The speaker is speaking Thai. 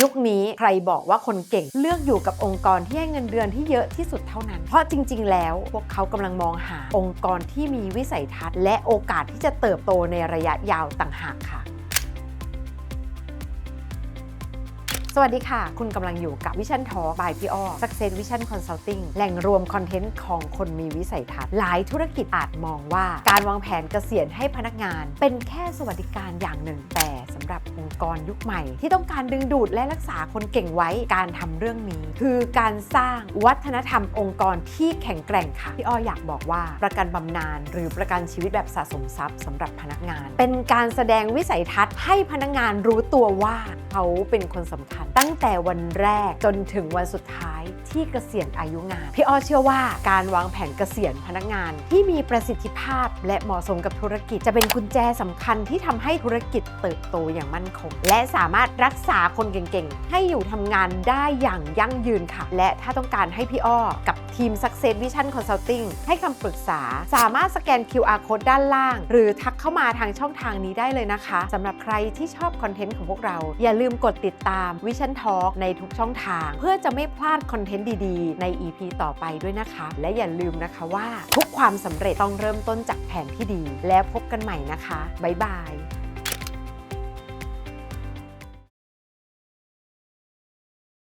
ยุคนี้ใครบอกว่าคนเก่งเลือกอยู่กับองค์กรที่ให้เงินเดือนที่เยอะที่สุดเท่านั้น เพราะจริง ๆ แล้วพวกเขากำลังมองหาองค์กรที่มีวิสัยทัศน์ และโอกาสที่จะเติบโตในระยะยาวต่างหากค่ะ สวัสดีค่ะ คุณกำลังอยู่กับวิชั่นทอ by พี่อ้อ Success Vision Consulting แหล่งรวมคอนเทนต์ของคนมีวิสัยทัศน์ หลายธุรกิจอาจมองว่า การวางแผนเกษียณให้พนักงาน เป็นแค่สวัสดิการอย่างหนึ่ง แต่สำหรับองค์กรยุคใหม่ ที่ต้องการดึงดูดและรักษาคนเก่งไว้การทำเรื่องนี้ คือการสร้างวัฒนธรรมองค์กรที่แข็งแกร่งค่ะพี่อ้ออยากบอกว่าประกันบำนาญหรือประกันชีวิตแบบสะสมทรัพย์สำหรับพนักงาน เป็นการแสดงวิสัยทัศน์ให้พนักงานรู้ตัวว่าเขาเป็นคนสำคัญตั้งแต่วันแรกจนถึงวันสุดท้ายที่เกษียณอายุงาน พี่อ้อเชื่อว่าการวางแผนเกษียณพนักงานที่มีประสิทธิภาพ และเหมาะสมกับธุรกิจ จะเป็นกุญแจสำคัญที่ทำให้ธุรกิจเติบโตอย่างมั่นคง และสามารถรักษาคนเก่งๆ ให้อยู่ทำงานได้อย่างยั่งยืนค่ะ และถ้าต้องการให้พี่อ้อกับทีม Success Vision Consulting ให้คำปรึกษา สามารถสแกน QR code ด้านล่าง หรือทักเข้ามาทางช่องทางนี้ได้เลยนะคะสำหรับใครที่ชอบคอนเทนต์ของพวกเรา อย่าลืมกดติดตาม Vision Talk ในทุกช่องทาง เพื่อจะไม่พลาดคอนเทนต์ดีๆ ใน EP ต่อไปด้วยนะคะ และอย่าลืมนะคะว่า ทุกความสำเร็จต้องเริ่มต้นจากแผนที่ดี แล้วพบกันใหม่นะคะ บ๊ายบาย